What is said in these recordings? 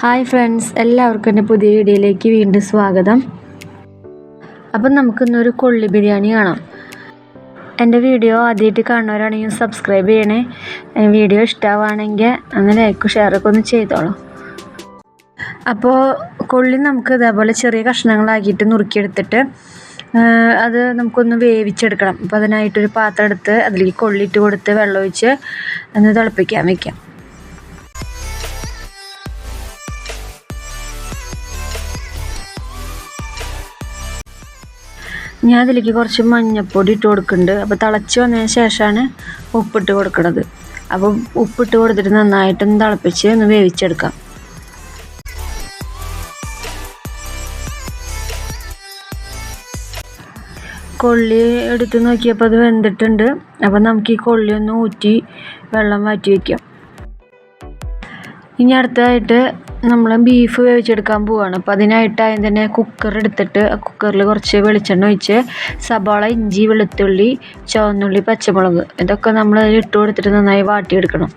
Hi friends എല്ലാവർക്കും എന്റെ പുതിയ വീഡിയോയിലേക്ക് വീണ്ടും സ്വാഗതം. അപ്പം നമുക്കിന്നൊരു കൊള്ളി ബിരിയാണി കാണാം. എന്റെ വീഡിയോ ആദ്യമായിട്ട് കാണുന്നവരാണെങ്കിൽ സബ്സ്ക്രൈബ് ചെയ്യണേ. വീഡിയോ ഇഷ്ടമാണെങ്കിൽ അങ്ങനെ ലൈക്കും ഷെയറൊക്കെ ഒന്ന് ചെയ്തോളൂ. അപ്പോൾ കൊള്ളി നമുക്ക് ഇതേപോലെ ചെറിയ കഷ്ണങ്ങളാക്കിയിട്ട് നുറുക്കിയെടുത്തിട്ട് അത് നമുക്കൊന്ന് വേവിച്ചെടുക്കണം. അപ്പോൾ അതിനായിട്ടൊരു പാത്രം എടുത്ത് അതിലേക്ക് കൊള്ളിയിട്ട് കൊടുത്ത് വെള്ളമൊഴിച്ച് ഒന്ന് തിളപ്പിക്കാൻ വയ്ക്കാം ഞാൻ അതിലേക്ക് കുറച്ച് മഞ്ഞൾപ്പൊടി ഇട്ട് കൊടുക്കുന്നുണ്ട്. അപ്പോൾ തിളച്ച് വന്നതിന് ശേഷമാണ് ഉപ്പിട്ട് കൊടുക്കുന്നത് അപ്പോൾ ഉപ്പിട്ട് കൊടുത്തിട്ട് നന്നായിട്ടൊന്ന് തിളപ്പിച്ച് ഒന്ന് വേവിച്ചെടുക്കാം. കൊള്ളി എടുത്ത് നോക്കിയപ്പോൾ അത് വെന്തിട്ടുണ്ട്. അപ്പോൾ നമുക്ക് ഈ കൊള്ളി ഒന്ന് ഊറ്റി വെള്ളം മാറ്റി വയ്ക്കാം ഇനി അടുത്തതായിട്ട് നമ്മൾ ബീഫ് വേവിച്ചെടുക്കാൻ പോവുകയാണ് അപ്പോൾ അതിനായിട്ട് ആദ്യം തന്നെ കുക്കർ എടുത്തിട്ട് കുക്കറിൽ കുറച്ച് വെളിച്ചെണ്ണ ഒഴിച്ച് സവാള ഇഞ്ചി വെളുത്തുള്ളി ചുവന്നുള്ളി പച്ചമുളക് ഇതൊക്കെ നമ്മൾ ഇട്ട് കൊടുത്തിട്ട് നന്നായി വാട്ടിയെടുക്കണം.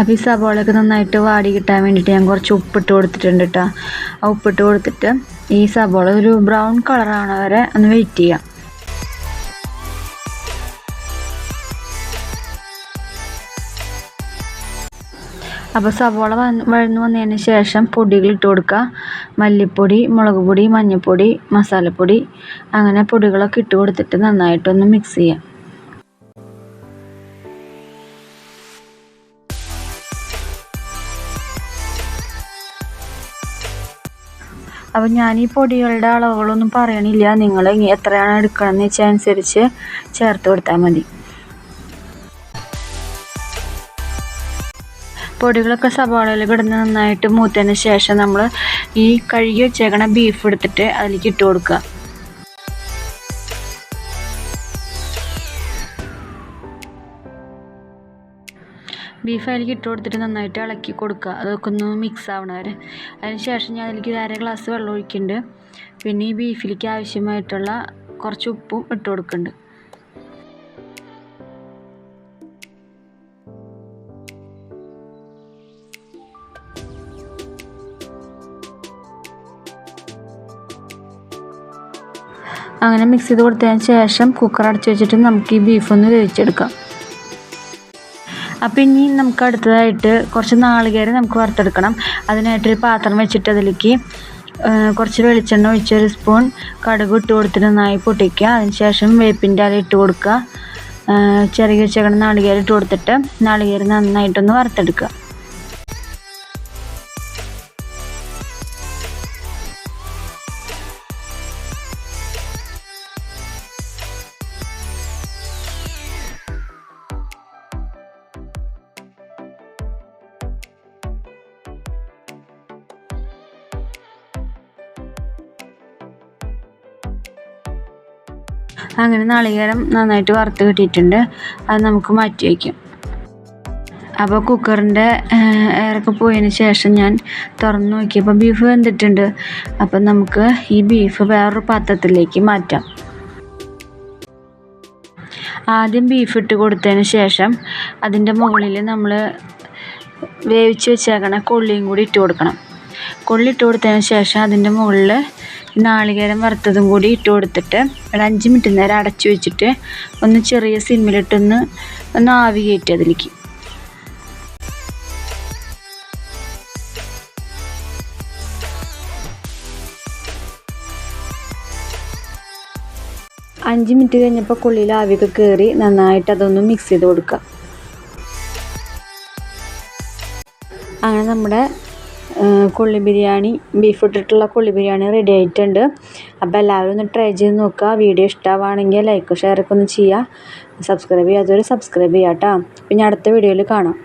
അപ്പോൾ ഈ സവാളയൊക്കെ നന്നായിട്ട് വാടി കിട്ടാൻ വേണ്ടിയിട്ട് ഞാൻ കുറച്ച് ഉപ്പിട്ട് കൊടുത്തിട്ടുണ്ട് കേട്ടോ ആ ഉപ്പിട്ട് കൊടുത്തിട്ട് ഈ സവാള ഒരു ബ്രൗൺ കളറാണ് വരെ ഒന്ന് വെയിറ്റ് ചെയ്യാം. അപ്പോൾ സവാള വഴന്ന് വന്നതിന് ശേഷം പൊടികൾ ഇട്ട് കൊടുക്കുക. മല്ലിപ്പൊടി മുളക് പൊടി മഞ്ഞൾപ്പൊടി മസാലപ്പൊടി അങ്ങനെ പൊടികളൊക്കെ ഇട്ട് കൊടുത്തിട്ട് നന്നായിട്ടൊന്ന് മിക്സ് ചെയ്യാം. അപ്പോൾ ഞാൻ ഈ പൊടികളുടെ അളവുകളൊന്നും പറയണില്ല. നിങ്ങൾ എത്രയാണ് എടുക്കണമെന്ന് വെച്ചാൽ അനുസരിച്ച് ചേർത്ത് കൊടുത്താൽ മതി. പൊടികളൊക്കെ സവാളയിൽ കിടന്ന് നന്നായിട്ട് മൂത്തതിന് ശേഷം നമ്മൾ ഈ കഴുകി വെച്ചേക്കണ ബീഫ് എടുത്തിട്ട് അതിലേക്ക് ഇട്ട് കൊടുക്കുക. ബീഫ് അതിലേക്ക് ഇട്ട് കൊടുത്തിട്ട് നന്നായിട്ട് ഇളക്കി കൊടുക്കുക. അതൊക്കെ ഒന്ന് മിക്സ് ആവണ വരെ അതിന് ശേഷം ഞാൻ അതിലേക്ക് ഒരു അര ഗ്ലാസ് വെള്ളം ഒഴിക്കുന്നുണ്ട്. പിന്നെ ഈ ബീഫിലേക്ക് ആവശ്യമായിട്ടുള്ള കുറച്ച് ഉപ്പും ഇട്ട് കൊടുക്കുന്നുണ്ട്. അങ്ങനെ മിക്സ് ചെയ്ത് കൊടുത്തതിന് ശേഷം കുക്കർ അടച്ചു വെച്ചിട്ട് നമുക്ക് ഈ ബീഫ് ഒന്ന് വേവിച്ചെടുക്കാം. അപ്പോൾ ഇനി നമുക്ക് അടുത്തതായിട്ട് കുറച്ച് നാളികേരം നമുക്ക് വറുത്തെടുക്കണം. അതിനായിട്ടൊരു പാത്രം വെച്ചിട്ട് അതിലേക്ക് കുറച്ച് വെളിച്ചെണ്ണ ഒഴിച്ച് ഒരു സ്പൂൺ കടുക് ഇട്ട് കൊടുത്തിട്ട് നന്നായി പൊട്ടിക്കുക. അതിനുശേഷം വേപ്പിന്റെ അത് ഇട്ട് കൊടുക്കുക. ചെറിയ വെച്ചേക്കണ നാളികേരം ഇട്ട് കൊടുത്തിട്ട് നാളികേരം നന്നായിട്ടൊന്ന് വറുത്തെടുക്കുക. അങ്ങനെ നാളികേരം നന്നായിട്ട് വറുത്ത് കിട്ടിയിട്ടുണ്ട്. അത് നമുക്ക് മാറ്റി വയ്ക്കാം. അപ്പോൾ കുക്കറിന്റെ എയറൊക്കെ പോയതിന് ശേഷം ഞാൻ തുറന്നു നോക്കിയപ്പോൾ ബീഫ് വെന്തിട്ടുണ്ട്. അപ്പം നമുക്ക് ഈ ബീഫ് വേറൊരു പാത്രത്തിലേക്ക് മാറ്റാം. ആദ്യം ബീഫ് ഇട്ട് കൊടുത്തതിന് ശേഷം അതിന്റെ മുകളിൽ നമ്മൾ വേവിച്ച് വെച്ചേക്കണ കൊള്ളിയും കൂടി ഇട്ട് കൊടുക്കണം. കൊള്ളി ഇട്ട് കൊടുത്തതിന് ശേഷം അതിന്റെ മുകളിൽ നാളികേരം വറുത്തതും കൂടി ഇട്ട് കൊടുത്തിട്ട് ഒരു അഞ്ച് മിനിറ്റ് നേരം അടച്ചു വെച്ചിട്ട് ഒന്ന് ചെറിയ സിമ്മിലിട്ടൊന്ന് ഒന്ന് ആവി കയറ്റി അതിലേക്ക്. അഞ്ച് മിനിറ്റ് കഴിഞ്ഞപ്പോൾ കുള്ളിയിൽ ആവിയൊക്കെ കയറി നന്നായിട്ട് അതൊന്ന് മിക്സ് ചെയ്ത് കൊടുക്കുക. അങ്ങനെ നമ്മുടെ കൊള്ളി ബിരിയാണി ബീഫ് ഇട്ടിട്ടുള്ള കൊള്ളി ബിരിയാണി റെഡി ആയിട്ടുണ്ട്. അപ്പോൾ എല്ലാവരും ഒന്ന് ട്രൈ ചെയ്ത് നോക്കുക. വീഡിയോ ഇഷ്ടമാവുകയാണെങ്കിൽ ലൈക്ക് ഷെയറൊക്കെ ഒന്ന് ചെയ്യുക. സബ്സ്ക്രൈബ് ചെയ്യാത്തവർ സബ്സ്ക്രൈബ് ചെയ്യാം കേട്ടോ പിന്നെ അടുത്ത വീഡിയോയിൽ കാണാം.